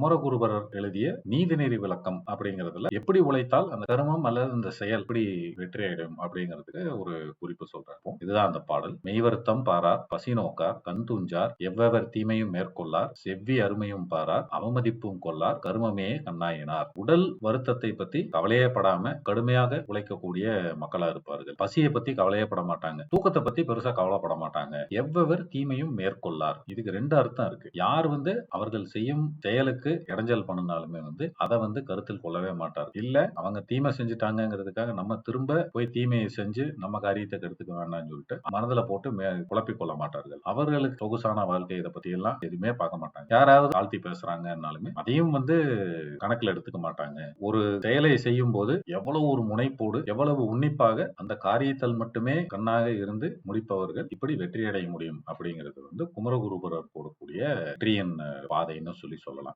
குமரகுருபரர் எழுதிய நீதிநெறி விளக்கம் அப்படிங்கிறதுல எப்படி உழைத்தால் அந்த கர்மம் அல்லது அந்த செயல் எப்படி வெற்றி அப்படிங்கிறதுக்கு ஒரு குறிப்பு சொல்றோம் இதுதான் அந்த பாடல். மெய்வருத்தம் பாரார் பசி நோக்கார் கண் துஞ்சார் எவ்வவர் தீமையும் மேற்கொள்ளார் செவ்வி அருமையும் பாரார் அவமதிப்பும் கொள்ளார் கருமமே கண்ணாயினார். உடல் வருத்தத்தை பத்தி கவலையே படாம கடுமையாக உழைக்கக்கூடிய மக்களா இருப்பார்கள். பசியை பத்தி கவலையே பட மாட்டாங்க. தூக்கத்தை பத்தி பெருசா கவலைப்பட மாட்டாங்க. எவ்வவர் தீமையும் மேற்கொள்ளார். இதுக்கு ரெண்டு அர்த்தம் இருக்கு. யார் வந்து அவர்கள் செய்யும் செயலுக்கு இடைஞ்சல் பண்ணினாலுமே வந்து அதை வந்து கருத்தில் கொள்ளவே மாட்டார். இல்ல அவங்க தீமை செஞ்சுட்டாங்கிறதுக்காக நம்ம திரும்ப போய் தீமையை செஞ்சு நம்ம காரியத்தை கெடுத்துக்க வேண்டாம்னு சொல்லிட்டு மனதில் போட்டு மே- குழப்பிக் கொள்ள மாட்டார்கள். அவர்களுக்கு சொகுசான வாழ்க்கை இதை பத்தி எல்லாம் எதுவுமே பார்க்க மாட்டாங்க. யாராவது ஆழ்த்தி பேசுறாங்கன்னாலுமே அதையும் வந்து கணக்கில் எடுத்துக்க மாட்டாங்க. ஒரு செயலை செய்யும் போது எவ்வளவு ஒரு முனைப்போடு எவ்வளவு உன்னிப்பாக அந்த காரியத்தில் மட்டுமே கண்ணாக இருந்து முடிப்பவர்கள் இப்படி வெற்றியடைய முடியும் அப்படிங்கிறது வந்து குமரகுருபரர் போடக்கூடிய வெற்றியின் பாதைன்னு சொல்லி சொல்லலாம்.